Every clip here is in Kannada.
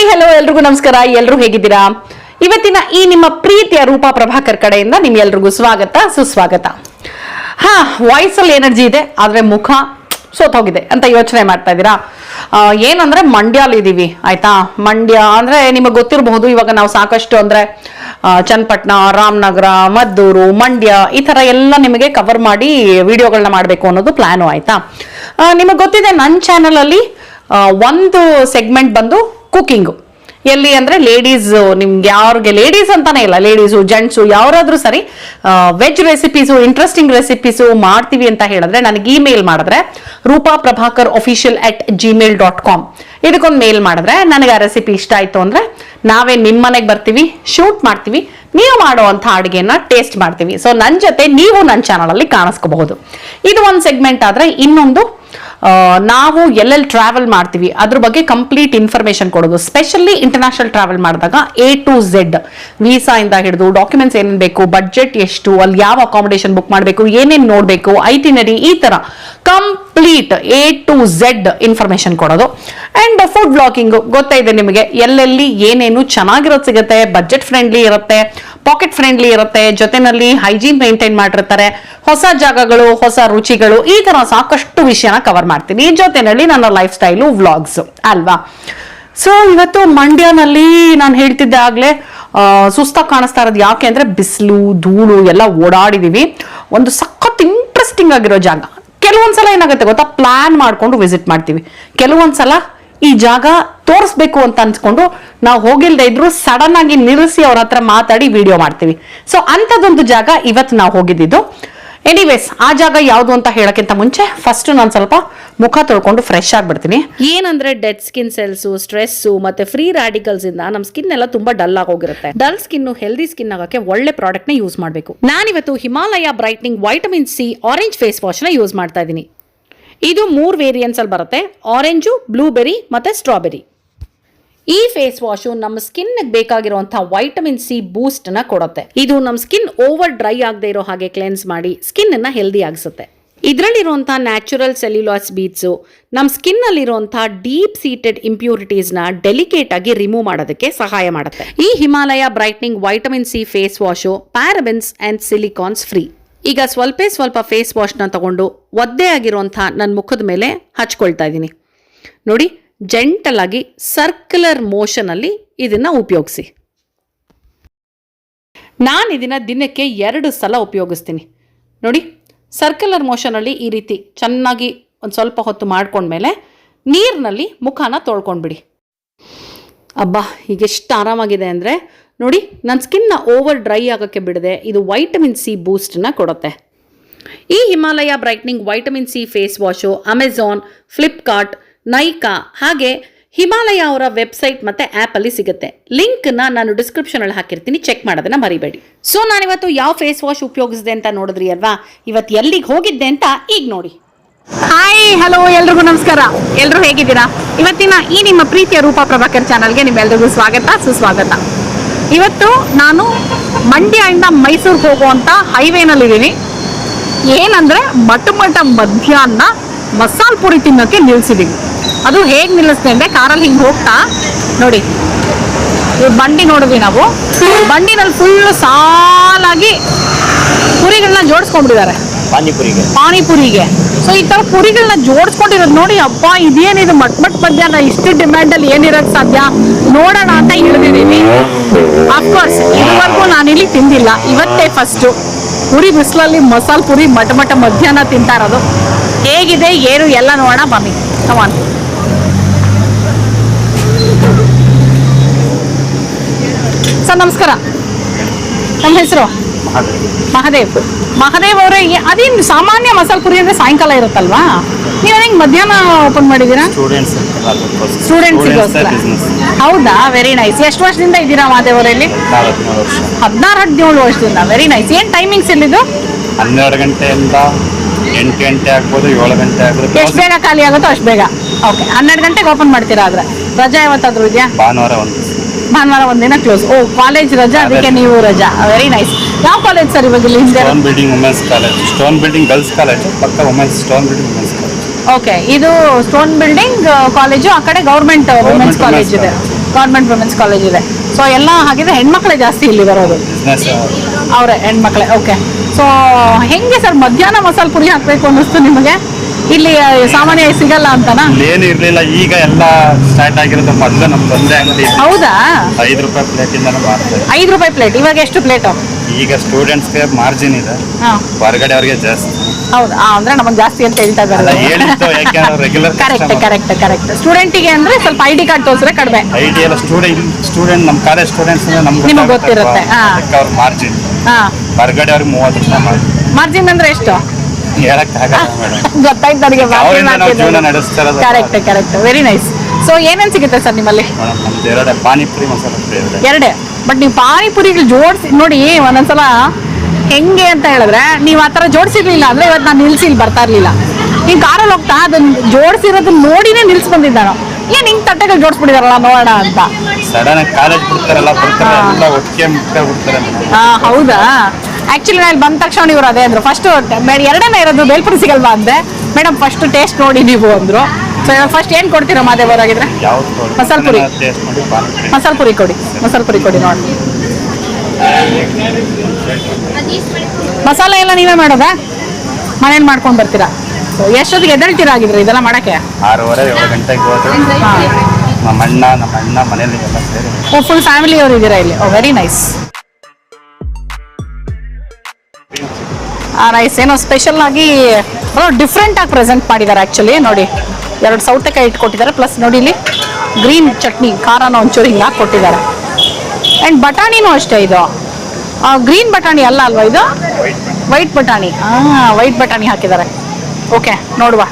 ಹಾಯ್ ಹಲೋ ಎಲ್ರಿಗೂ ನಮಸ್ಕಾರ. ಎಲ್ರು ಹೇಗಿದ್ದೀರಾ? ಇವತ್ತಿನ ಈ ನಿಮ್ಮ ಪ್ರೀತಿಯ ರೂಪಾ ಪ್ರಭಾಕರ್ ಕಡೆಯಿಂದ ನಿಮ್ಗೆಲ್ರಿಗೂ ಸ್ವಾಗತ, ಸುಸ್ವಾಗತ. ಹಾ ವಾಯ್ಸ್ ಅಲ್ಲಿ ಎನರ್ಜಿ ಇದೆ, ಆದ್ರೆ ಮುಖ ಸೋತೋಗಿದೆ ಅಂತ ಯೋಚನೆ ಮಾಡ್ತಾ ಇದ್ದೀರಾ? ಏನಂದ್ರೆ ಮಂಡ್ಯಲ್ಲಿ ಇದೀವಿ, ಆಯ್ತಾ? ಮಂಡ್ಯ ಅಂದ್ರೆ ನಿಮಗೆ ಗೊತ್ತಿರಬಹುದು, ಇವಾಗ ನಾವು ಸಾಕಷ್ಟು ಅಂದ್ರೆ ಚನ್ನಪಟ್ಟಣ ರಾಮನಗರ, ಮದ್ದೂರು, ಮಂಡ್ಯ ಈ ತರ ಎಲ್ಲ ನಿಮಗೆ ಕವರ್ ಮಾಡಿ ವಿಡಿಯೋಗಳನ್ನ ಮಾಡಬೇಕು ಅನ್ನೋದು ಪ್ಲಾನು ಆಯ್ತಾ? ನಿಮಗೆ ಗೊತ್ತಿದೆ ನನ್ನ ಚಾನಲ್ ಅಲ್ಲಿ ಒಂದು ಸೆಗ್ಮೆಂಟ್ ಬಂದು ಕುಕಿಂಗು ಎಲ್ಲಿ ಅಂದ್ರೆ ಲೇಡೀಸ್ ನಿಮ್ಗೆ ಯಾರಿಗೆ ಲೇಡೀಸ್ ಅಂತಾನೆ ಇಲ್ಲ ಲೇಡೀಸು ಜೆಂಟ್ಸು ಯಾರಾದರೂ ಸರಿ ವೆಜ್ ರೆಸಿಪೀಸು ಇಂಟ್ರೆಸ್ಟಿಂಗ್ ರೆಸಿಪೀಸು ಮಾಡ್ತೀವಿ ಅಂತ ಹೇಳಿದ್ರೆ ನನಗೆ ಇಮೇಲ್ ಮಾಡಿದ್ರೆ Rupa Prabhakar official at gmail dot com ಇದಕ್ಕೊಂದು ಮೇಲ್ ಮಾಡಿದ್ರೆ ನನಗೆ ಆ ರೆಸಿಪಿ ಇಷ್ಟ ಆಯ್ತು ಅಂದ್ರೆ ನಾವೇ ನಿಮ್ಮ ಮನೆಗೆ ಬರ್ತೀವಿ ಶೂಟ್ ಮಾಡ್ತೀವಿ, ನೀವು ಮಾಡುವಂಥ ಅಡುಗೆನ ಟೇಸ್ಟ್ ಮಾಡ್ತೀವಿ. ಸೊ ನನ್ನ ಜೊತೆ ನೀವು ನನ್ನ ಚಾನಲಲ್ಲಿ ಕಾಣಿಸ್ಕೋಬಹುದು. ಇದು ಒಂದು ಸೆಗ್ಮೆಂಟ್ ಆದ್ರೆ ಇನ್ನೊಂದು ನಾವು ಎಲ್ಲೆಲ್ಲಿ ಟ್ರಾವೆಲ್ ಮಾಡ್ತೀವಿ, ಅದ್ರ ಬಗ್ಗೆ ಕಂಪ್ಲೀಟ್ ಇನ್ಫಾರ್ಮೇಶನ್ ಕೊಡೋದು. ಸ್ಪೆಷಲಿ ಇಂಟರ್ನ್ಯಾಷನಲ್ ಟ್ರಾವೆಲ್ ಮಾಡಿದಾಗ ಎ ಟು ಝೆಡ್ ವೀಸಾ ಇಂದ ಹಿಡಿದು ಡಾಕ್ಯುಮೆಂಟ್ಸ್ ಏನೇನು ಬೇಕು ಬಡ್ಜೆಟ್ ಎಷ್ಟು, ಅಲ್ಲಿ ಯಾವ ಅಕಾಮಿಡೇಷನ್ ಬುಕ್ ಮಾಡಬೇಕು, ಏನೇನು ನೋಡಬೇಕು ಐಟಿನರಿ ಈ ತರ complete A to Z information ಕೊಡೋದು. ಅಂಡ್ ಫುಡ್ ಬ್ಲಾಗಿಂಗ್ ಗೊತ್ತೇ ಇದೆ ನಿಮಗೆ. ಎಲ್ಲೆಲ್ಲಿ ಏನೇನು ಚೆನ್ನಾಗಿರೋದು ಸಿಗುತ್ತೆ ಬಜೆಟ್ ಫ್ರೆಂಡ್ಲಿ ಇರುತ್ತೆ ಪಾಕೆಟ್ ಫ್ರೆಂಡ್ಲಿ ಇರುತ್ತೆ, ಜೊತೆನಲ್ಲಿ ಹೈಜೀನ್ ಮೇಂಟೈನ್ ಮಾಡಿರ್ತಾರೆ, ಹೊಸ ಜಾಗಗಳು, ಹೊಸ ರುಚಿಗಳು, ಈ ತರ ಸಾಕಷ್ಟು ವಿಷಯನ ಕವರ್ ಮಾಡ್ತೀನಿ. ಜೊತೆನಲ್ಲಿ ನನ್ನ ಲೈಫ್ ಸ್ಟೈಲು ವ್ಲಾಗ್ಸ್ ಅಲ್ವಾ? ಸೊ ಇವತ್ತು ಮಂಡ್ಯನಲ್ಲಿ ನಾನು ಹೇಳ್ತಿದ್ದೆ ಆಗ್ಲೇ ಸುಸ್ತಾಗಿ ಕಾಣಿಸ್ತಾ ಇರೋದು ಯಾಕೆ ಅಂದ್ರೆ ಬಿಸಿಲು, ಧೂಳು ಎಲ್ಲ ಓಡಾಡಿದೀವಿ. ಒಂದು ಸಖತ್ ಇಂಟ್ರೆಸ್ಟಿಂಗ್ ಆಗಿರೋ ಜಾಗ. ಕೆಲವೊಂದ್ಸಲ ಏನಾಗುತ್ತೆ ಗೊತ್ತಾ? ಪ್ಲಾನ್ ಮಾಡ್ಕೊಂಡು ವಿಸಿಟ್ ಮಾಡ್ತೀವಿ. ಕೆಲವೊಂದ್ಸಲ ಈ ಜಾಗ ತೋರಿಸ್ಬೇಕು ಅಂತ ಅನ್ಸ್ಕೊಂಡು ನಾವು ಹೋಗಿಲ್ದೇ ಇದ್ರು ಸಡನ್ ಆಗಿ ನಿಲ್ಲಿಸಿ ಅವ್ರ ಹತ್ರ ಮಾತಾಡಿ ವಿಡಿಯೋ ಮಾಡ್ತೀವಿ. ಸೊ ಅಂಥದ್ದೊಂದು ಜಾಗ ಇವತ್ತು ನಾವು ಹೋಗಿದ್ದಿದ್ದು ಎನಿವೇಸ್ ಆ ಜಾಗ ಯಾವುದು ಅಂತ ಹೇಳಕ್ಕಿಂತ ಮುಂಚೆ ಫಸ್ಟ್ ನಾನು ಸ್ವಲ್ಪ ಮುಖ ತೊಳ್ಕೊಂಡು ಫ್ರೆಶ್ ಆಗಿಬಿಡ್ತೀನಿ. ಏನಂದ್ರೆ ಡೆಡ್ ಸ್ಕಿನ್ ಸೆಲ್ಸ್ ಸ್ಟ್ರೆಸ್ ಮತ್ತೆ ಫ್ರೀ ರಾಡಿಕಲ್ಸ್ ಇಂದ ನಮ್ಮ ಸ್ಕಿನ್ ಎಲ್ಲ ತುಂಬಾ ಡಲ್ ಆಗಿ ಹೋಗಿರುತ್ತೆ. ಡಲ್ ಸ್ಕಿನ್ ಹೆಲ್ದಿ ಸ್ಕಿನ್ ಆಗಕ್ಕೆ ಒಳ್ಳೆ ಪ್ರಾಡಕ್ಟ್ನ ಯೂಸ್ ಮಾಡಬೇಕು. ನಾನಿವತ್ತು Himalaya brightening vitamin C orange face ವಾಶ್ನ use ಮಾಡ್ತಾ ಇದ್ದೀನಿ ಇದು ಮೂರ್ ವೇರಿಯಂಟ್ಸ್ ಅಲ್ಲಿ ಬರುತ್ತೆ. ಆರೆಂಜು ಬ್ಲೂಬೆರಿ ಮತ್ತೆ ಸ್ಟ್ರಾಬೆರಿ ಈ ಫೇಸ್ ವಾಶು ನಮ್ಮ ಸ್ಕಿನ್ ಬೇಕಾಗಿರುವಂತಹ ವೈಟಮಿನ್ ಸಿ ಬೂಸ್ಟ್ನ ಕೊಡುತ್ತೆ. ಇದು ನಮ್ಮ ಸ್ಕಿನ್ ಓವರ್ ಡ್ರೈ ಆಗದೆ ಇರೋ ಹಾಗೆ ಕ್ಲೆನ್ಸ್ ಮಾಡಿ ಸ್ಕಿನ್ ಅನ್ನ ಹೆಲ್ದಿ ಆಗಿಸುತ್ತೆ. ಇದರಲ್ಲಿರುವಂತಹ ನ್ಯಾಚುರಲ್ ಸೆಲ್ಯುಲಾಸ್ ಬೀಟ್ಸು ನಮ್ಮ ಸ್ಕಿನ್ ಅಲ್ಲಿರುವಂತಹ ಡೀಪ್ ಸೀಟೆಡ್ ಇಂಪ್ಯೂರಿಟೀಸ್ನ ಡೆಲಿಕೇಟ್ ಆಗಿ ರಿಮೂವ್ ಮಾಡೋದಕ್ಕೆ ಸಹಾಯ ಮಾಡುತ್ತೆ. ಈ Himalaya brightening vitamin C face wash parabens and silicones free ಈಗ ಸ್ವಲ್ಪ ಸ್ವಲ್ಪ ಫೇಸ್ ವಾಶ್ನ ತಗೊಂಡು ಒದ್ದೆ ಆಗಿರುವಂತಹ ನನ್ನ ಮುಖದ ಮೇಲೆ ಹಚ್ಕೊಳ್ತಾ ಇದ್ದೀನಿ. ನೋಡಿ ಜೆಂಟಲ್ ಆಗಿ ಸರ್ಕ್ಯುಲರ್ ಮೋಷನ್ ಅಲ್ಲಿ ಇದನ್ನ ಉಪಯೋಗಿಸಿ. ನಾನು ಇದನ್ನ ದಿನಕ್ಕೆ ಎರಡು ಸಲ ಉಪಯೋಗಿಸ್ತೀನಿ. ನೋಡಿ ಸರ್ಕ್ಯುಲರ್ ಮೋಷನಲ್ಲಿ ಈ ರೀತಿ ಚೆನ್ನಾಗಿ ಒಂದು ಸ್ವಲ್ಪ ಹೊತ್ತು ಮಾಡ್ಕೊಂಡ್ಮೇಲೆ ನೀರಿನಲ್ಲಿ ಮುಖಾನ ತೊಳ್ಕೊಂಡ್ಬಿಡಿ. ಅಬ್ಬಾ ಈಗ ಎಷ್ಟು ಆರಾಮಾಗಿದೆ ಅಂದರೆ ನೋಡಿ ನನ್ನ ಸ್ಕಿನ್ನ ಓವರ್ ಡ್ರೈ ಆಗೋಕ್ಕೆ ಬಿಡದೆ. ಇದು ವೈಟಮಿನ್ ಸಿ ಬೂಸ್ಟನ್ನ ಕೊಡುತ್ತೆ. ಈ Himalaya brightening vitamin C face wash Amazon Flipkart Nykaa, ಹಾಗೆ ಹಿಮಾಲಯ ಅವರ ವೆಬ್ಸೈಟ್ ಮತ್ತೆ ಆ್ಯಪಲ್ಲಿ ಸಿಗುತ್ತೆ. ಲಿಂಕ್ನ ನಾನು ಡಿಸ್ಕ್ರಿಪ್ಷನ್ ಅಲ್ಲಿ ಹಾಕಿರ್ತೀನಿ ಚೆಕ್ ಮಾಡೋದನ್ನ ಮರಿಬೇಡಿ. ಸೊ ನಾನಿವತ್ತು ಯಾವ ಫೇಸ್ ವಾಶ್ ಉಪಯೋಗಿಸಿದೆ ಅಂತ ನೋಡಿದ್ರಿ ಅಲ್ವಾ? ಇವತ್ತು ಎಲ್ಲಿಗೆ ಹೋಗಿದ್ದೆ ಅಂತ ಈಗ ನೋಡಿ. ಹಾಯ್ ಹಲೋ ಎಲ್ರಿಗೂ ನಮಸ್ಕಾರ. ಎಲ್ಲರೂ ಹೇಗಿದ್ದೀರಾ? ಇವತ್ತಿನ ಈ ನಿಮ್ಮ ಪ್ರೀತಿಯ ರೂಪಾ ಪ್ರಭಾಕರ್ ಚಾನಲ್ಗೆ ನಿಮ್ಮೆಲ್ರಿಗೂ ಸ್ವಾಗತ, ಸುಸ್ವಾಗತ. ಇವತ್ತು ನಾನು ಮಂಡ್ಯದಿಂದ ಮೈಸೂರಿಗೆ ಹೋಗುವಂಥ ಹೈವೇನಲ್ಲಿದ್ದೀನಿ ಏನಂದ್ರೆ ಮಟ್ಟ ಮಟ್ಟ ಮಧ್ಯಾಹ್ನ ಮಸಾಲ್ ಪುರಿ ತಿನ್ನೋಕ್ಕೆ ನಿಲ್ಸಿದೀವಿ ಅದು ಹೇಗೆ ನಿಲ್ಲಿಸ್ತೆ ಅಂದರೆ ಕಾರಲ್ಲಿ ಹಿಂಗೆ ಹೋಗ್ತಾ? ನೋಡಿ ಈ ಬಂಡಿ ನೋಡಿದ್ವಿ ನಾವು. ಬಂಡಿನಲ್ಲಿ ಫುಲ್ ಸಾಲಾಗಿ ಪುರಿಗಳನ್ನ ಜೋಡಿಸ್ಕೊಂಡ್ಬಿಟ್ಟಿದ್ದಾರೆ. ಪಾನಿಪುರಿಗೆ. ಪಾನಿಪುರಿಗೆ. ಸೊ ಈ ತರ ಪುರಿಗಳನ್ನ ಜೋಡಿಸ್ಕೊಂಡಿರೋದು ನೋಡಿ ಅಪ್ಪ ಇದೇನಿದು ಮಟ್ ಮಟ್ ಮಧ್ಯಾಹ್ನ ಇಷ್ಟು ಡಿಮ್ಯಾಂಡ್ ಅಲ್ಲಿ ಏನಿರೋದ್ ಸಾಧ್ಯ? ನೋಡೋಣ ಅಂತ ಇಳಿದಿದ್ದೀನಿ ಅಫ್ಕೋರ್ಸ್ ಇದುವರೆಗೂ ಇಲ್ಲಿ ತಿಂದಿಲ್ಲ. ಇವತ್ತೇ ಫಸ್ಟ್ ಪುರಿ ಬಿಸಿಲಲ್ಲಿ ಮಸಾಲೆ ಪುರಿ ಮಟ ಮಟ ಮಧ್ಯಾಹ್ನ ತಿಂತಾರದು ಹೇಗಿದೆ ಏನು ಎಲ್ಲ ನೋಡೋಣ ಬನ್ನಿ. ಕಮಾನ್ ಸರ್ ನಮಸ್ಕಾರ. ನಮ್ಮ ಹೆಸರು? ಮಹದೇವ್. ಮಹದೇವ್ ಅವರೇ ಅದೇನು ಸಾಮಾನ್ಯ ಮಸಾಲ ಪುರಿ ಅಂದ್ರೆ ಸಾಯಂಕಾಲ ಇರುತ್ತಲ್ವಾ? ನೀವು ಹೆಂಗ್ ಮಧ್ಯಾಹ್ನ ಓಪನ್ ಮಾಡಿದೀರಾ? ಸ್ಟೂಡೆಂಟ್ಸ್ ಹೌದಾ? ವೆರಿ ನೈಸ್ ಎಷ್ಟು ವರ್ಷದಿಂದ ಇದ್ದೀರಾ ಮಹದೇವ್ ಅವರಲ್ಲಿ ಹದಿನಾರು ಹದಿನೇಳು ವರ್ಷದಿಂದ. ವೆರಿ ನೈಸ್ ಏನ್ ಟೈಮಿಂಗ್ಸ್ ಇಲ್ಲಿದ್ದು ಹನ್ನೆರಡು ಗಂಟೆಯಿಂದ ಎಂಟು ಗಂಟೆ ಆಗ್ಬೋದು ಏಳು ಗಂಟೆ ಆಗ್ಬೋದು. ಎಷ್ಟು ಬೇಗ ಖಾಲಿ ಆಗುತ್ತೋ ಅಷ್ಟು ಬೇಗ. ಓಕೆ ಹನ್ನೆರಡು ಗಂಟೆಗೆ ಓಪನ್ ಮಾಡ್ತೀರಾ ಆದ್ರೆ? ರಜಾ ಯಾವತ್ತಾದ್ರೂ ಇದೆಯಾ? ಭಾನುವಾರ ಒಂದು ಭಾನುವಾರ ಒಂದಿನ ಕ್ಲೋಸ್ ಓ ಕಾಲೇಜ್ ರಜಾ ಅದಕ್ಕೆ ನೀವು ರಜಾ. ವೆರಿ ನೈಸ್ ಯಾವ ಕಾಲೇಜ್ ಸರ್ ಇವಾಗ ಇಲ್ಲಿ ಹಿಂದೆ stone building women's college stone building girls college ಪಕ್ಕ women's stone building women's college okay ಇದು ಸ್ಟೋನ್ ಬಿಲ್ಡಿಂಗ್ ಕಾಲೇಜು ಆ ಕಡೆ ಗೌರ್ಮೆಂಟ್ ವುಮೆನ್ಸ್ ಕಾಲೇಜ್ ಇದೆ. ಗೌರ್ಮೆಂಟ್ ವುಮೆನ್ಸ್ ಕಾಲೇಜ್ ಇದೆ. ಸೊ ಎಲ್ಲ ಹಾಗಿದ್ರೆ ಹೆಣ್ಮಕ್ಳೇ ಜಾಸ್ತಿ ಇಲ್ಲಿ ಬರೋದು. ಬಿಸ್ನೆಸ್ ಅವರೇ ಹೆಣ್ಮಕ್ಳೇ ಓಕೆ ಸೊ ಹೆಂಗೆ ಸರ್ ಮಧ್ಯಾಹ್ನ ಮಸಾಲೆ ಪುರಿ ಹಾಕಬೇಕು ಅನ್ನಿಸ್ತು ನಿಮಗೆ? ಇಲ್ಲಿ ಸಾಮಾನ್ಯ ಸಿಗಲ್ಲ ಅಂತನಾ? ಏನು ಇರ್ಲಿಲ್ಲ ಈಗ ಎಲ್ಲ ಸ್ಟಾರ್ಟ್ ಆಗಿರೋದು ಮೊದಲು ನಮ್ದು ಒಂದೇ ಅಂಗಡಿ. ಇತ್ತು. ಹೌದಾ? ಐದು ರೂಪಾಯಿ ಪ್ಲೇಟ್ ಇಂದ ಮಾಡ್ತಾರೆ ಐದು ರೂಪಾಯಿ ಪ್ಲೇಟ್ ಇವಾಗ ಎಷ್ಟು ಪ್ಲೇಟ್ ಈಗ ಸ್ಟೂಡೆಂಟ್ಸ್ಗೆ ಮಾರ್ಜಿನ್ ಇದೆ. ಹಾಂ. ಹೊರಗಡೆ ಅವ್ರಿಗೆ ಜಾಸ್ತಿ. ಹೌದಾ? ಆ, ಅಂದ್ರೆ ನಮಗೆ ಜಾಸ್ತಿ ಅಂತ ಹೇಳ್ತಾ ಅಲ್ಲ ಇದ್ದಾರೆ ಹೇಳಿತ್ತು ಯಾಕೆಂದ್ರೆ ರೆಗ್ಯುಲರ್ ಕರೆಕ್ಟ್ ಕರೆಕ್ಟ್ ಕರೆಕ್ಟ್ ಸ್ಟೂಡೆಂಟಿಗೆ ಅಂದ್ರೆ ಸ್ವಲ್ಪ ಐ ಡಿ ಕಾರ್ಡ್ ತೋರಿಸ್ರೆ ಕಡಿಮೆ. ಐಡಿ ಎಲ್ಲ ಸ್ಟೂಡೆಂಟ್ ಸ್ಟೂಡೆಂಟ್ ನಮ್ಮ ಕಾಲೇಜ್ ಸ್ಟೂಡೆಂಟ್ಸ್ ನಮ್ಗೆ ನಿಮ್ಗೆ ಗೊತ್ತಿರುತ್ತೆ, ಹಾ. ಅವ್ರ ಮಾರ್ಜಿನ್ ಹಾ. ಹೊರಗಡೆ ಅವ್ರಿಗೆ ಮೂವತ್ತು ರೂಪಾಯಿ ಮಾರ್ಜಿನ್ ಮಾರ್ಜಿನ್ ಅಂದ್ರೆ ಎಷ್ಟು? ಗೊತ್ತಾಯ್ತು ನನಗೆ ನಾವು correct correct very nice so ಏನೇನ್ ಸಿಗುತ್ತೆ ಸರ್ ನಿಮ್ಮಲ್ಲಿ? ಎರಡೇ ಪಾನಿಪುರಿ ಮಸಾಲೆ ಎರಡೇ. ಬಟ್ ನೀವು ಪಾನಿಪುರಿಗಳು ಜೋಡಿಸಿ ನೋಡಿ ಒಂದೊಂದ್ಸಲ ಹೆಂಗೆ ಅಂತ ಹೇಳಿದ್ರೆ ನೀವು ಆತರ ಥರ ಜೋಡಿಸಿರ್ಲಿಲ್ಲ ಅಂದ್ರೆ ಇವತ್ತು ನಾನು ನಿಲ್ಸಿ ಇಲ್ಲಿ ಬರ್ತಾ ಇರ್ಲಿಲ್ಲ. ನೀನು ಕಾರಲ್ಲಿ ಹೋಗ್ತಾ ಅದನ್ನ ಜೋಡಿಸಿರೋದನ್ನ ನೋಡಿನೇ ನಿಲ್ಸ್ ಬಂದಿದ್ದಾನೋ ಏನ್ ಹಿಂಗ್ ತಟ್ಟೆಗಳು ಜೋಡಿಸ್ಬಿಟ್ಟಿದಾರಲ್ಲ ನೋಡೋಣ ಅಂತ? ಸಡನ್ ಕಾಲೇಜ್ ಬಿಡ್ತಾರಲ್ಲ ಬರ್ತಾರೆ ಒಟ್ಟಿಗೆ ಹೌದಾ? ಆಕ್ಚುಲಿ ನಾನು ಬಂದ ತಕ್ಷಣ ಇವ್ರು ಅದೇ ಅಂದ್ರು. ಫಸ್ಟ್ ಎರಡನೇ ಇರೋದು ಬೇಲ್ಪುರಿ ಸಿಗಲ್ವಾ ಅಂದೆ. ಮೇಡಮ್ ಫಸ್ಟ್ ಟೇಸ್ಟ್ ನೋಡಿ ನೀವು ಅಂದ್ರು. ಸೊ ಇವಾಗ ಫಸ್ಟ್ ಏನ್ ಕೊಡ್ತೀರಾ ಮಾದೇವರಾಗಿದ್ರೆ ಆಗಿದ್ರೆ ಮಸಾಲೆ ಪುರಿ. ಮಸಾಲೆ ಪುರಿ ಕೊಡಿ ಮಸಾಲೆ ಪುರಿ ಕೊಡಿ. ನೋಡಿ. ಮಸಾಲೆ ಎಲ್ಲ ನೀವೇ ಮಾಡೋದಾ? ಮನೇಲಿ ಮಾಡ್ಕೊಂಡು ಬರ್ತೀರಾ? ಎಷ್ಟೊತ್ತಿಗೆ ಎದ್ದೇಳ್ತೀರಾ ಆಗಿದ್ರೆ ಇದೆಲ್ಲ ಮಾಡಕ್ಕೆ? ಆರೂವರೆ ಏಳು ಗಂಟೆಗೆ ಹೋದ್ರೆ. ಹಾ. ನಮ್ಮ ಅಣ್ಣ ನಮ್ಮ ಅಣ್ಣ ಮನೇಲಿ ಫುಲ್ ಫ್ಯಾಮಿಲಿ ಅವರು ಇದ್ದೀರಾ ಇಲ್ಲಿ? ಓ ವೆರಿ ನೈಸ್ ರೈಸ್ ಏನೋ ಸ್ಪೆಷಲ್ ಆಗಿ ಡಿಫ್ರೆಂಟ್ ಆಗಿ ಪ್ರೆಸೆಂಟ್ ಮಾಡಿದ್ದಾರೆ ಆಕ್ಚುಲಿ ನೋಡಿ. ಎರಡು ಸೌತೆಕಾಯಿ ಇಟ್ಕೊಟ್ಟಿದ್ದಾರೆ ಪ್ಲಸ್ ನೋಡಿ ಇಲ್ಲಿ ಗ್ರೀನ್ ಚಟ್ನಿ, ಖಾರನ ಒಂಚೂರು ಹಿಂಗೆ ಹಾಕ್ಕೊಟ್ಟಿದ್ದಾರೆ ಆ್ಯಂಡ್ ಬಟಾಣಿನೂ ಅಷ್ಟೇ ಇದು. ಗ್ರೀನ್ ಬಟಾಣಿ ಅಲ್ಲ ಅಲ್ವಾ ಇದು? ವೈಟ್ ಬಟಾಣಿ. ಹಾಂ ವೈಟ್ ಬಟಾಣಿ ಹಾಕಿದ್ದಾರೆ. ಓಕೆ ನೋಡುವ.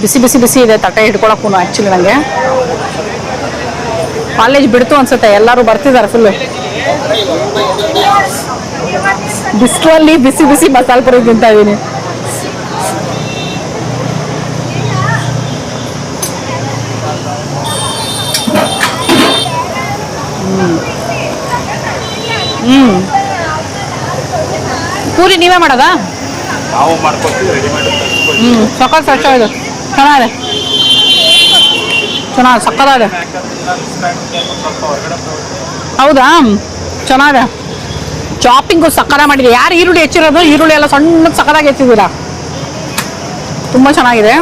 ಬಿಸಿ ಬಿಸಿ ಬಿಸಿ ಇದೆ, ತಟ್ಟೆ ಹಿಡ್ಕೊಳಕ್ಕೂ ಆ್ಯಕ್ಚುಲಿ ನನಗೆ ಕಾಲೇಜ್ ಬಿಡ್ತು ಅನ್ಸುತ್ತೆ, ಎಲ್ಲರೂ ಬರ್ತಿದ್ದಾರೆ ಫುಲ್ಲು ಬಿಸ್ಲಲ್ಲಿ ಬಿಸಿ ಬಿಸಿ ಮಸಾಲೆ ಪುರಿ ತಿಂತಾ ಇದ್ದೀನಿ ಹ್ಮ್. ಪೂರಿ ನೀವೇ ಮಾಡೋದಾ? ನಾವು ರೆಡಿಮೇಡ್ ಹ್ಮ್ ಸಕ್ಕತ್ ಸ್ವಚ್ಛ ಇದು ಚೆನ್ನಾಗಿದೆ. ಚೆನ್ನಾಗಿದೆ ಸಕ್ಕತ್ತಾಗಿದೆ. ಹೌದಾ? ಚೆನ್ನಾಗಿದೆ. ಚಾಪಿಂಗು ಸಕ್ಕರ ಮಾಡಿದೆ ಯಾರು ಈರುಳ್ಳಿ ಹೆಚ್ಚಿರೋದು? ಈರುಳ್ಳಿ ಎಲ್ಲ ಸಣ್ಣ ಸಕ್ಕದಾಗಿ ಹೆಚ್ಚಿದ್ದೀರಾ? ತುಂಬ ಚೆನ್ನಾಗಿದೆ.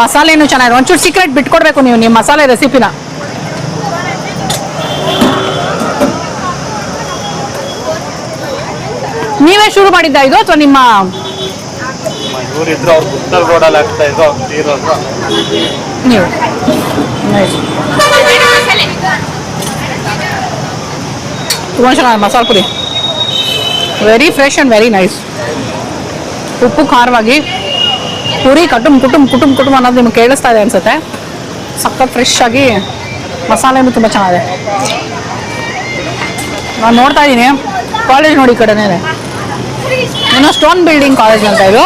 ಮಸಾಲೆನೂ ಚೆನ್ನಾಗಿದೆ. ಒಂಚೂರು ಸೀಕ್ರೆಟ್ ಬಿಟ್ಕೊಡ್ಬೇಕು ನೀವು ನಿಮ್ಮ ಮಸಾಲೆ ರೆಸಿಪಿನ ನೀವೇ ಶುರು ಮಾಡಿದ್ದ ಇದು ಅಥವಾ ನಿಮ್ಮ ನೀವು? ತುಂಬ ಚೆನ್ನಾಗಿದೆ masala puri very fresh and very nice ಉಪ್ಪು ಖಾರವಾಗಿ ಪುರಿ ಕಟುಮ್ ಕುಟುಂಬ ಕುಟುಂಬ ಕುಟುಂಬ ಅನ್ನೋದು ನಿಮ್ಗೆ ಕೇಳಿಸ್ತಾ ಇದೆ ಅನಿಸುತ್ತೆ. ಸಖತ್ ಫ್ರೆಶ್ ಆಗಿ ಮಸಾಲೆನೂ ತುಂಬ ಚೆನ್ನಾಗಿದೆ. ನಾನು ನೋಡ್ತಾ ಇದ್ದೀನಿ ಕಾಲೇಜ್ ನೋಡಿ ಈ ಕಡೆನೇ. ಏನೋ ಸ್ಟೋನ್ ಬಿಲ್ಡಿಂಗ್ ಕಾಲೇಜ್ ಅಂತ ಇದು.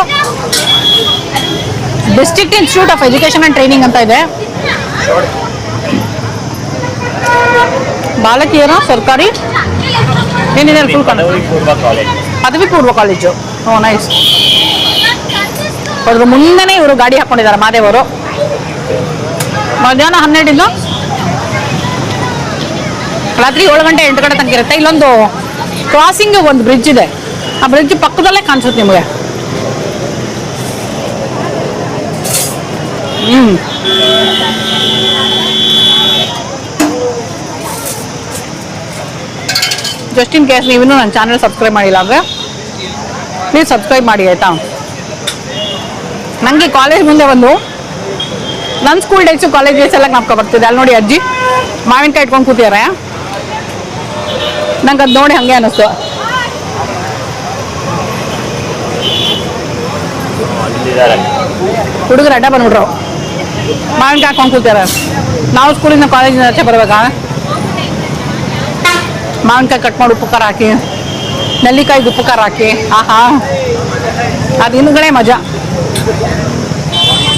District institute of education and training ಅಂತ ಇದೆ. ಬಾಲಕಿಯರ, ಸರ್ಕಾರಿ ಏನಿದೆ ಫುಲ್ ಪದವಿ ಪೂರ್ವ ಕಾಲೇಜ್ ಪದವಿ ಪೂರ್ವ ಕಾಲೇಜು ಓ ನೈಸ್ ಅದ್ರ ಮುಂದೆನೇ ಇವರು ಗಾಡಿ ಹಾಕೊಂಡಿದ್ದಾರೆ ಮಾದೇವರು. ಮಧ್ಯಾಹ್ನ ಹನ್ನೆರಡಿಂದ? ರಾತ್ರಿ ಏಳು ಗಂಟೆ ಎಂಟು ಗಂಟೆ ತನಕ ಇರುತ್ತೆ. ಇಲ್ಲೊಂದು ಕ್ರಾಸಿಂಗ್ ಒಂದು ಬ್ರಿಡ್ಜ್ ಇದೆ. ಆ ಬ್ರಿಡ್ಜ್ ಪಕ್ಕದಲ್ಲೇ ಕಾಣಿಸುತ್ತೆ ನಿಮಗೆ. ಹ್ಮ್. ಜಸ್ಟ್ ಇನ್ ಕೇಸ್ ನೀವು ನನ್ನ ಚಾನಲ್ ಸಬ್ಸ್ಕ್ರೈಬ್ ಮಾಡಿಲ್ಲ ಅಂದರೆ ಪ್ಲೀಸ್ ಸಬ್ಸ್ಕ್ರೈಬ್ ಮಾಡಿ ಆಯಿತಾ? ನನಗೆ ಕಾಲೇಜ್ ಮುಂದೆ ಬಂದು ನನ್ನ ಸ್ಕೂಲ್ ಡೇಸು ಕಾಲೇಜ್ ಡೇಸ್ ಎಲ್ಲ ಜ್ಞಾಪಕ ಬರ್ತಿದೆ. ಅಲ್ಲಿ ನೋಡಿ ಅಜ್ಜಿ ಮಾವಿನಕಾಯಿ ಇಟ್ಕೊಂಡು ಕೂತಿದ್ದಾರೆ ನಂಗೆ ಅದು ನೋಡಿ ಹಾಗೆ ಅನ್ನಿಸ್ತು ಹುಡುಗರು ಅಡ್ಡ ಬಂದ್ಬಿಟ್ರು. ಮಾವಿನಕಾಯಿ ಹಾಕೊಂಡು ಕೂತಿದ್ದಾರೆ ನಾವು ಸ್ಕೂಲಿಂದ ಕಾಲೇಜಿಂದ ಆಚೆ ಬರ್ಬೇಕಾ ಮಾವಿನಕಾಯಿ ಕಟ್ ಮಾಡಿ ಉಪ್ಪು ಖಾರ ಹಾಕಿ ನೆಲ್ಲಿಕಾಯಿಗೆ ಉಪ್ಪು ಖಾರ ಹಾಕಿ ಆಹಾ. ಅದು ಇನ್ನುಗಳೇ ಮಜಾ.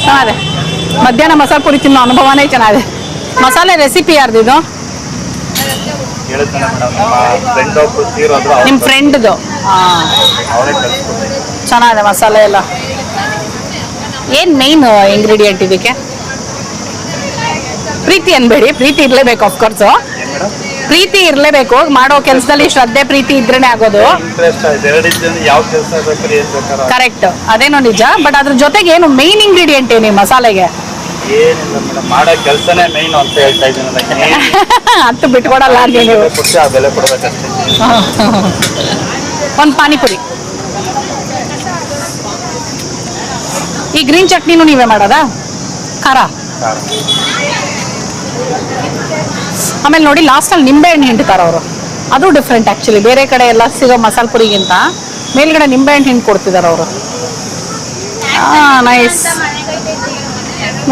ಚೆನ್ನಾಗಿದೆ. ಮಧ್ಯಾಹ್ನ ಮಸಾಲೆ ಪುರಿ ತಿನ್ನೋ ಅನುಭವನೇ ಚೆನ್ನಾಗಿದೆ. ಮಸಾಲೆ ರೆಸಿಪಿ ಯಾರ್ದು ಇದು? ಹೇಳಿದ್ನಲ್ಲ ಮೇಡಮ್ ನಮ್ಮ ಫ್ರೆಂಡ್ದು ಚೆನ್ನಾಗಿದೆ ಮಸಾಲೆ ಎಲ್ಲ. ಏನು ಮೇಯ್ನ್ ಇಂಗ್ರೀಡಿಯೆಂಟ್ ಇದಕ್ಕೆ? ಪ್ರೀತಿ ಅನ್ಬೇಡಿ ಪ್ರೀತಿ ಇರಲೇಬೇಕು ಅಫ್ಕೋರ್ಸ್ ಪ್ರೀತಿ ಇರ್ಲೇಬೇಕು. ಮಾಡೋ ಕೆಲಸದಲ್ಲಿ ಶ್ರದ್ಧೆ ಪ್ರೀತಿ ಇದ್ರೇನೆ ಆಗೋದು. ಕರೆಕ್ಟ್ ಅದೇನೋ ನಿಜ. ಬಟ್ ಅದ್ರ ಜೊತೆಗೆ ಏನು ಮೇನ್ ಇಂಗ್ರೀಡಿಯೆಂಟ್ ಏನು ಮಸಾಲೆಗೆ? ಏನಿಲ್ಲ ಮೇಡಮ್. ಮಾಡೋ ಕೆಲಸನೇ ಮೈನ್ ಅಂತ ಹೇಳ್ತಾ ಇದ್ದೀನಿ. ಅಂತೂ ಬಿಟ್ಕೊಡಲ್ಲ ನೀವು. ಆ ಬೆಲೆ ಕೊಡ್ಬೇಕಷ್ಟೇ. ಒಂದು ಪಾನಿಪುರಿ. ಈ ಗ್ರೀನ್ ಚಟ್ನಿನೂ ನೀವೇ ಮಾಡೋದಾ? ಖಾರ. ಆಮೇಲೆ ನೋಡಿ ಲಾಸ್ಟಲ್ಲಿ ನಿಂಬೆಹಣ್ಣು ಹಿಂಡ್ತಾರೆ ಅವರು. ಅದು ಡಿಫ್ರೆಂಟ್ ಆ್ಯಕ್ಚುಲಿ ಬೇರೆ ಕಡೆ ಎಲ್ಲ ಸಿಗೋ ಮಸಾಲೆ ಪುರಿಗಿಂತ ಮೇಲ್ಗಡೆ ನಿಂಬೆಹಣ್ಣು ಹಿಂಡ್ ಕೊಡ್ತಿದ್ದಾರೆ ಅವರು. ನೈಸ್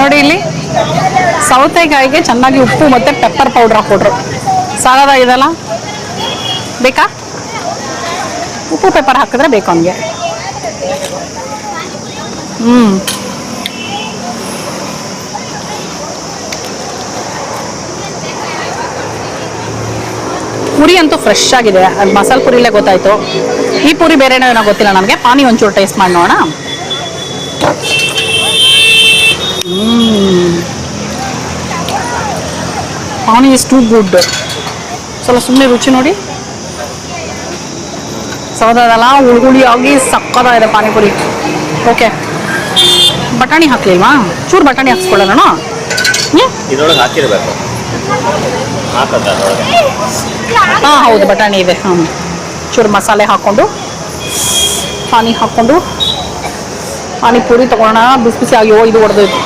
ನೋಡಿ ಇಲ್ಲಿ ಸೌತೆಕಾಯಿಗೆ ಚೆನ್ನಾಗಿ ಉಪ್ಪು ಮತ್ತು ಪೆಪ್ಪರ್ ಪೌಡ್ರ್ ಸಾಲದ ಸಾಲದಾಗಿದೆಲ್ಲ ಬೇಕಾ? ಉಪ್ಪು ಪೆಪ್ಪರ್ ಹಾಕಿದ್ರೆ ಬೇಕು ಅವನಿಗೆ. ಹ್ಞೂ ಪುರಿ ಅಂತೂ ಫ್ರೆಶ್ ಆಗಿದೆ. ಅದು ಮಸಾಲೆ ಪುರಿಲೇ ಗೊತ್ತಾಯ್ತು. ಈ ಪುರಿ ಬೇರೆ ಏನೋ ಗೊತ್ತಿಲ್ಲ ನಮಗೆ. ಪಾನಿ ಒಂಚೂರು ಟೇಸ್ಟ್ ಮಾಡಿ ನೋಡೋಣ. ಪಾನಿ ಇಸ್ ಟೂ ಗುಡ್ ಸ್ವಲ್ಪ ಸುಮ್ಮನೆ ರುಚಿ ನೋಡಿ. ಸೌದಲ್ಲ ಉಳ್ಗುಳಿ ಆಗಿ ಸಕ್ಕದಾಗಿದೆ ಪಾನಿಪುರಿ ಓಕೆ ಬಟಾಣಿ ಹಾಕ್ಲಿಲ್ವಾ? ಚೂರು ಬಟಾಣಿ ಹಾಕ್ಸ್ಕೊಳ್ಳೋಣ. ಇದ್ರೊಳಗೆ ಹಾಕಿರ್ಬೇಕು. ಹಾಂ, ಹೌದು, ಬಟಾಣಿ ಇದೆ. ಹ್ಞೂ ಚೂರು ಮಸಾಲೆ ಹಾಕ್ಕೊಂಡು, ಪಾನಿ ಹಾಕ್ಕೊಂಡು ಪಾನಿಪುರಿ ತೊಗೊಳೋಣ ಬಿಸಿ ಬಿಸಿ ಆಗಿಯೋ, ಇದು ಹೊಡೆದೋಯ್ತು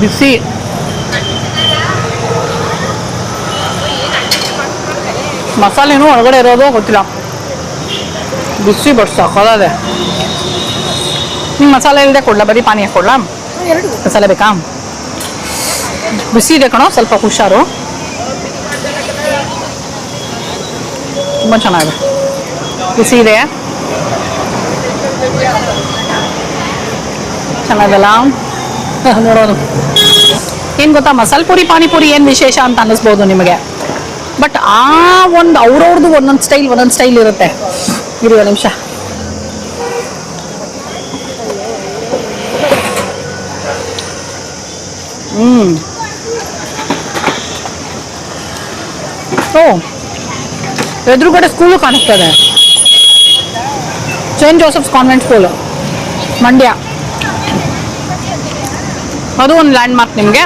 ಬಿಸಿ ಮಸಾಲೆನೂ ಒಳಗಡೆ ಇರೋದು ಗೊತ್ತಿಲ್ಲ. ಬಿಸಿ ಬಟ್ ಸಾಕೋದೆ ನಿಮ್ಗೆ ಮಸಾಲೆ ಇಲ್ಲದೆ ಕೊಡಲ? ಬರೀ ಪಾನಿ ಹಾಕ್ಕೊಡ್ಲಾ ಮಸಾಲೆ ಬೇಕಾ? ಬಿಸಿ ಇದೆ ಕಣೋ, ಸ್ವಲ್ಪ ಹುಷಾರು. ತುಂಬ ಚೆನ್ನಾಗಿದೆ. ಬಿಸಿ ಇದೆ. ಚೆನ್ನಾಗಲ್ಲ? ನೋಡೋದು ಏನು ಗೊತ್ತಾ, ಮಸಾಲೆ ಪೂರಿ, ಪಾನಿಪುರಿ ಏನು ವಿಶೇಷ ಅಂತ ಅನ್ನಿಸ್ಬೋದು ನಿಮಗೆ? ಬಟ್ ಆ ಒಂದು ಅವ್ರವ್ರದ್ದು ಒಂದೊಂದು ಸ್ಟೈಲ್ ಒಂದೊಂದು ಸ್ಟೈಲ್ ಇರುತ್ತೆ. ಇರಿ ಒಂದು ನಿಮಿಷ. ಹ್ಞೂ ಓ, ಎದುರುಗಡೆ ಸ್ಕೂಲು ಕಾಣಿಸ್ತದೆ saint Joseph's convent school Mandya. ಅದು ಒಂದು ಲ್ಯಾಂಡ್ ಮಾರ್ಕ್ ನಿಮಗೆ.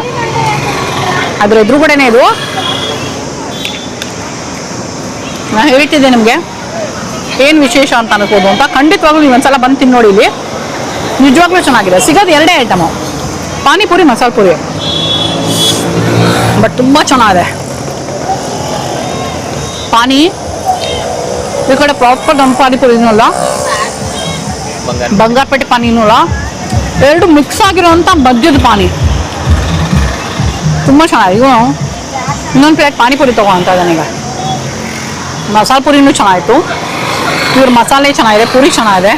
ಅದ್ರ ಎದುರುಗಡೆನೇ ಇದು. ನಾನು ಹೇಳ್ತಿದ್ದೆ ನಿಮಗೆ. ಏನು ವಿಶೇಷ ಅಂತ ಅನ್ಕೋದು ಅಂತ. ಖಂಡಿತವಾಗ್ಲೂ ನೀವು ಒಂದ್ಸಲ ಬಂದು ತಿಂದು ನೋಡಿ ಇಲ್ಲಿ. ನಿಜವಾಗ್ಲೂ ಚೆನ್ನಾಗಿದೆ. ಸಿಗೋದು ಎರಡೇ ಐಟಮು ಪಾನಿಪುರಿ ಮಸಾಲೆ ಪುರಿ ಬಟ್ ತುಂಬ ಚೆನ್ನಾಗಿದೆ. ಪಾನಿ. ಈ ಕಡೆ ಪ್ರಾಪರ್ ದಮ್ ಪಾನಿಪುರಿನೂ ಅಲ್ಲ ಬಂಗಾರಪೇಟೆ ಪಾನಿನೂ ಅಲ್ಲ ಎರಡು ಮಿಕ್ಸ್ ಆಗಿರೋಂಥ ಮದ್ಯದ ಪಾನಿ. ತುಂಬ ಚೆನ್ನಾಗಿದೆ. ಇನ್ನೊಂದು ಪ್ಲೇಟ್ ಪಾನಿಪುರಿ ತಗೋ ಅಂತ ನನಗೆ ಮಸಾಲೆ ಪುರಿನೂ ಚೆನ್ನಾಯಿತು ಇವ್ರ ಮಸಾಲೆ ಚೆನ್ನಾಗಿದೆ, ಪುರಿ ಚೆನ್ನಾಗಿದೆ.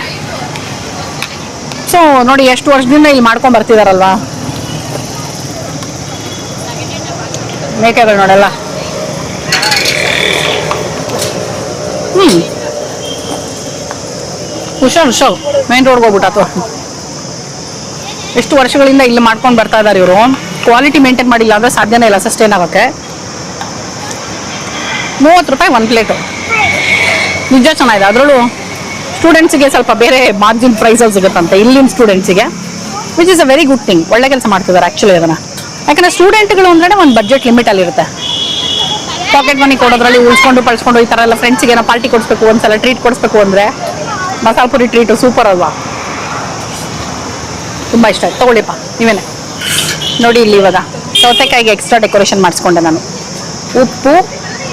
ಸೊ ನೋಡಿ ಎಷ್ಟು ವರ್ಷದಿಂದ ಇಲ್ಲಿ ಮಾಡ್ಕೊಂಡು ಬರ್ತಿದಾರಲ್ವಾ? ಮೇಕೆಗಳು ನೋಡಲ್ಲ. ಹ್ಞೂ ಹುಷಾರ್, ಹುಷಾರು. ಮೇನ್ ರೋಡ್ಗೆ ಹೋಗ್ಬಿಟ್ಟಾತು. ಎಷ್ಟು ವರ್ಷಗಳಿಂದ ಇಲ್ಲಿ ಮಾಡ್ಕೊಂಡು ಬರ್ತಾ ಇದ್ದಾರೆ ಇವರು? ಕ್ವಾಲಿಟಿ ಮೇಂಟೈನ್ ಮಾಡಿಲ್ಲ ಅಂದರೆ ಸಾಧ್ಯನೇ ಇಲ್ಲ ಸಸ್ಟೈನ್ ಆಗೋಕ್ಕೆ ಮೂವತ್ತು ರೂಪಾಯಿ ಒಂದು ಪ್ಲೇಟು ನಿಜ ಚೆನ್ನಾಗಿದೆ. ಅದರಲ್ಲೂ ಸ್ಟೂಡೆಂಟ್ಸಿಗೆ ಸ್ವಲ್ಪ ಬೇರೆ ಮಾರ್ಜಿನ್ ಪ್ರೈಸಲ್ಲಿ ಸಿಗುತ್ತಂತೆ ಇಲ್ಲಿನ ಸ್ಟೂಡೆಂಟ್ಸಿಗೆ which is a very good thing ಒಳ್ಳೆ ಕೆಲಸ ಮಾಡ್ತಿದ್ದಾರೆ ಆ್ಯಕ್ಚುಲಿ ಅದನ್ನು. ಯಾಕಂದರೆ ಸ್ಟೂಡೆಂಟ್ಗಳು ಅಂದ್ರೆ ಒಂದು ಬಜೆಟ್ ಲಿಮಿಟಲ್ಲಿರುತ್ತೆ ಪಾಕೆಟ್ ಮನಿ ಕೊಡೋದ್ರಲ್ಲಿ ಉಳಿಸ್ಕೊಂಡು, ಪಳಿಸ್ಕೊಂಡು ಈ ಥರ ಎಲ್ಲ ಫ್ರೆಂಡ್ಸಿಗೆ ಏನೋ ಪಾರ್ಟಿ ಕೊಡಿಸ್ಬೇಕು, ಒಂದ್ಸಲ ಟ್ರೀಟ್ ಕೊಡಿಸ್ಬೇಕು ಅಂದರೆ ಮಸಾಲೆ ಪುರಿ ಟ್ರೀಟು ಸೂಪರ್ ಅಲ್ವಾ? ತುಂಬ ಇಷ್ಟ ಆಯ್ತು. ತೊಗೊಳ್ಳಿಪ್ಪ, ನೀವೇನೆ. ನೋಡಿ ಇಲ್ಲಿ ಇವಾಗ ಸೌತೆಕಾಯಿಗೆ ಎಕ್ಸ್ಟ್ರಾ ಡೆಕೋರೇಷನ್ ಮಾಡಿಸ್ಕೊಂಡೆ ನಾನು. ಉಪ್ಪು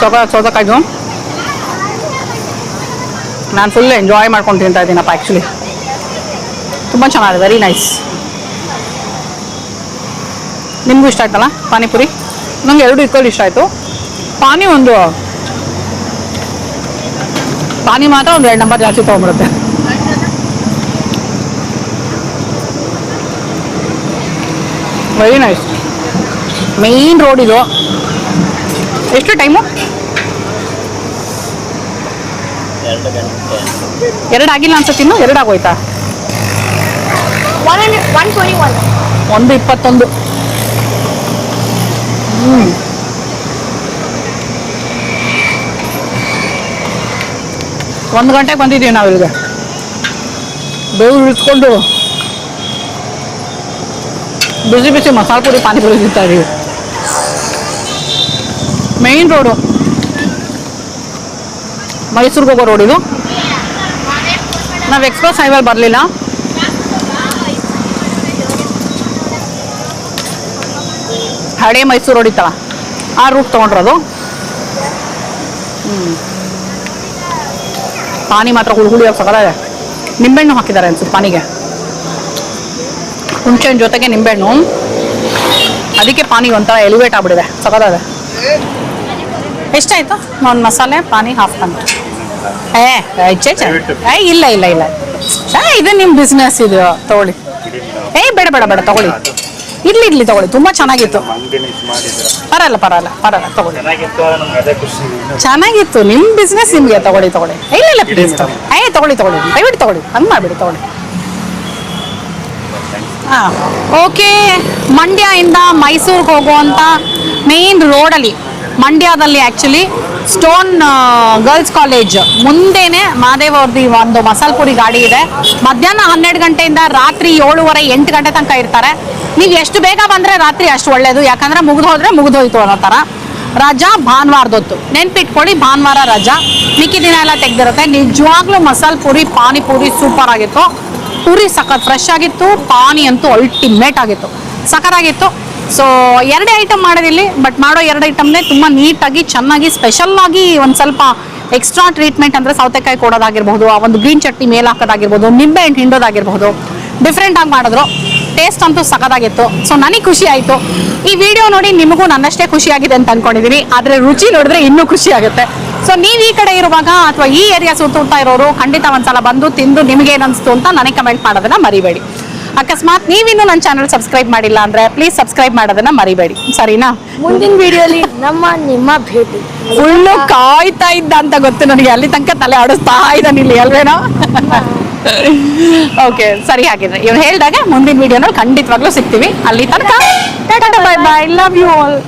ತಗೋ ಸೌತೆಕಾಯ್ದು ನಾನು ಫುಲ್ ಎಂಜಾಯ್ ಮಾಡ್ಕೊಂಡು ತಿಂತಾ ಇದ್ದೀನಪ್ಪ ಆ್ಯಕ್ಚುಲಿ ತುಂಬ ಚೆನ್ನಾಗಿದೆ ವೆರಿ ನೈಸ್ ನಿಮಗೂ ಇಷ್ಟ ಆಯ್ತಲ್ಲ ಪಾನಿಪುರಿ ನಂಗೆ ಎರಡು ಇಕ್ವಲ್ ಇಷ್ಟ ಆಯಿತು ಪಾನಿ ಒಂದು ಪಾನಿ ಮಾತ್ರ ಒಂದು ಎರಡು ನಂಬರ್ ಜಾಸ್ತಿ ತೊಗೊಂಡ್ಬಿಡುತ್ತೆ ವೆರಿ ನೈಸ್ ಮೇನ್ ರೋಡ್ ಇದು ಎಷ್ಟು ಟೈಮು? ಎರಡು ಆಗಿಲ್ಲ ಅನ್ಸುತ್ತೆ ಇನ್ನು? ಎರಡು ಆಗೋಯ್ತಾ? ಒಂದು ಇಪ್ಪತ್ತೊಂದು. ಹ್ಮ್. ಒಂದು ಗಂಟೆಗೆ ಬಂದಿದ್ದೀವಿ ನಾವು ಇಲ್ಲಿಗೆ. ಬೆವರು ಇಟ್ಕೊಂಡು ಬಿಸಿ ಬಿಸಿ ಮಸಾಲೆ ಪುರಿ ಪಾನಿಪುರಿ ತಿಂತಾ ಇದೀವಿ. ಮೇನ್ ರೋಡು ಮೈಸೂರಿಗೆ ಹೋಗೋ ರೋಡ್ ಇದು. ನಾವು ಎಕ್ಸ್ಪ್ರೆಸ್ ಹೈವೇ ಬರಲಿಲ್ಲ. ಹಳೆ ಮೈಸೂರು ರೋಡ್ ಇತ್ತಲ್ಲ, ಆ ರೂಟ್ ತೊಗೊಂಡ್ರದು. ಹ್ಞೂ ಪಾನಿ ಮಾತ್ರ ಹುಳಿ ಹುಳಿಯಾಗಿ ಸಕಲಾಗಿದೆ ನಿಂಬೆಹಣ್ಣು ಹಾಕಿದ್ದಾರೆ ಅನ್ಸುತ್ತೆ ಪಾನಿಗೆ. ಹುಣಸೆಹಣ್ಣು ಜೊತೆಗೆ ನಿಂಬೆಹಣ್ಣು ಅದಕ್ಕೆ ಪಾನಿಗೆ ಒಂಥರ ಎಲಿವೇಟ್ ಆಗ್ಬಿಟ್ಟಿದೆ ಸಕಲಾಗಿದೆ ಎಷ್ಟಾಯ್ತು? ಒಂದು ಮಸಾಲೆ, ಪಾನಿ ಹಾಫ್ ಟನ್ ಏ ಇಲ್ಲ ಇಲ್ಲ ಇಲ್ಲ. ಇದು ನಿಮ್ಮ ಬಿಸ್ನೆಸ್ ಇದು. ತಗೊಳ್ಳಿ. ಏ, ಬೇಡ ಬೇಡ ಬೇಡ, ತಗೊಳ್ಳಿ. ಇರ್ಲಿ ಇರ್ಲಿ, ತಗೊಳ್ಳಿ. ತುಂಬಾ ಚೆನ್ನಾಗಿತ್ತು. ಪರಲ್ಲ ಪರಲ್ಲ ಪರಲ್ಲ, ತಗೊಳ್ಳಿ. ಚೆನ್ನಾಗಿತ್ತು. ನಿಮ್ಮ ಬಿಸ್ನೆಸ್ ನಿಮ್ಗೆ ತಗೊಳ್ಳಿ ತಗೊಳ್ಳಿ. ಇಲ್ಲ ಇಲ್ಲ ಪ್ಲೀಸ್ ತಗೊಳ್ಳಿ. ಏ, ತಗೊಳ್ಳಿ ತಗೊಳ್ಳಿ. ದಯವಿಟ್ಟು ತಗೊಳ್ಳಿ. ಹಂಗೆ ಮಾಡ್ಬಿಡಿ, ತಗೊಳ್ಳಿ. ಹಾಂ, ಓಕೆ. ಇಂದ ಮೈಸೂರಿಗೆ ಹೋಗುವಂಥ ಮೇನ್ ರೋಡಲ್ಲಿ ಮಂಡ್ಯದಲ್ಲಿ ಆ್ಯಕ್ಚುಲಿ ಸ್ಟೋನ್ ಗರ್ಲ್ಸ್ ಕಾಲೇಜ್ ಮುಂದೆನೆ ಮಹಾದೇವ್ ಅವ್ರದ್ದು ಒಂದು ಮಸಾಲ್ಪುರಿ ಗಾಡಿ ಇದೆ. ಮಧ್ಯಾಹ್ನ ಹನ್ನೆರಡು ಗಂಟೆಯಿಂದ ರಾತ್ರಿ ಏಳುವರೆ ಎಂಟು ಗಂಟೆ ತನಕ ಇರ್ತಾರೆ. ನೀವು ಎಷ್ಟು ಬೇಗ ಬಂದರೆ ರಾತ್ರಿ ಅಷ್ಟು ಒಳ್ಳೆಯದು ಯಾಕಂದರೆ ಮುಗಿದು ಹೋದರೆ ಅನ್ನೋ ಥರ. ರಜಾ ಭಾನುವಾರದೊತ್ತು. ನೆನ್ಪಿಟ್ಕೊಳ್ಳಿ, ಭಾನುವಾರ ರಜಾ. ಮಿಕ್ಕಿ ದಿನ ಎಲ್ಲ ತೆಗೆದಿರುತ್ತೆ. ನಿಜವಾಗ್ಲೂ ಮಸಾಲೆ ಪುರಿ ಪಾನಿಪುರಿ ಸೂಪರ್ ಆಗಿತ್ತು. ಪುರಿ ಸಖತ್ ಫ್ರೆಶ್ ಆಗಿತ್ತು. ಪಾನಿ ಅಂತೂ ಅಲ್ಟಿಮೇಟ್ ಆಗಿತ್ತು. ಸಖತ್ತಾಗಿತ್ತು. ಸೊ ಎರಡೇ ಐಟಮ್ ಮಾಡೋದಿಲ್ಲಿ ಬಟ್ ಮಾಡೋ ಎರಡು ಐಟಮ್ನೇ ತುಂಬ ನೀಟಾಗಿ, ಚೆನ್ನಾಗಿ ಸ್ಪೆಷಲ್ ಆಗಿ ಒಂದು ಸ್ವಲ್ಪ ಎಕ್ಸ್ಟ್ರಾ ಟ್ರೀಟ್ಮೆಂಟ್ ಅಂದರೆ ಸೌತೆಕಾಯಿ ಕೊಡೋದಾಗಿರ್ಬೋದು ಆ ಒಂದು ಗ್ರೀನ್ ಚಟ್ನಿ ಮೇಲೆ ಹಾಕೋದಾಗಿರ್ಬೋದು, ನಿಂಬೆ ಹಣ್ಣು ಹಿಂಡೋದಾಗಿರ್ಬೋದು ಡಿಫ್ರೆಂಟಾಗಿ ಮಾಡಿದ್ರು. ಟೇಸ್ಟ್ ಅಂತೂ ಸಖತ್ತಾಗಿತ್ತು. ಸೊ ನನಗೆ ಖುಷಿ ಆಯಿತು. ಈ ವಿಡಿಯೋ ನೋಡಿ ನಿಮಗೂ ನನ್ನಷ್ಟೇ ಖುಷಿಯಾಗಿದೆ ಅಂತ ಅಂದ್ಕೊಂಡಿದ್ದೀನಿ ಆದರೆ ರುಚಿ ನೋಡಿದ್ರೆ ಇನ್ನೂ ಖುಷಿ ಆಗುತ್ತೆ. ಸೊ ನೀವು ಈ ಕಡೆ ಇರುವಾಗ ಅಥವಾ ಈ ಏರಿಯಾ ಸುತ್ತಮುತ್ತ ಇರೋರು ಖಂಡಿತ ಒಂದ್ಸಲ ಬಂದು ತಿಂದು ನಿಮಗೇನು ಅನಿಸ್ತು ಅಂತ ನನಗೆ ಕಮೆಂಟ್ ಮಾಡೋದನ್ನ ಮರಿಬೇಡಿ. ಅಕಸ್ಮಾತ್ ನೀವಿನ್ನೂ ನನ್ನ ಚಾನಲ್ ಸಬ್ಸ್ಕ್ರೈಬ್ ಮಾಡಿಲ್ಲ ಅಂದ್ರೆ ಪ್ಲೀಸ್ ಸಬ್ಸ್ಕ್ರೈಬ್ ಮಾಡೋದನ್ನ ಮರಿಬೇಡಿ. ಸರಿನಾ? ಮುಂದಿನ ವಿಡಿಯೋಲಿ ನಮ್ಮ ನಿಮ್ಮ ಭೇಟಿ. ಫುಲ್ಲು ಕಾಯ್ತಾ ಇದ್ದ ಅಂತ ಗೊತ್ತು ನನಗೆ. ಅಲ್ಲಿ ತನಕ ತಲೆ ಆಡಿಸ್ತಾ ಇದ್ದಾನೆ ಇಲ್ಲಿ ಅಲ್ವೇನೋ? ಓಕೆ ಸರಿ ಹಾಗಿದ್ರೆ. ಇವ್ರು ಹೇಳಿದಾಗ ಮುಂದಿನ ವಿಡಿಯೋನಲ್ಲಿ ಖಂಡಿತವಾಗ್ಲೂ ಸಿಗ್ತೀವಿ. ಅಲ್ಲಿ ತನಕ bye bye love you all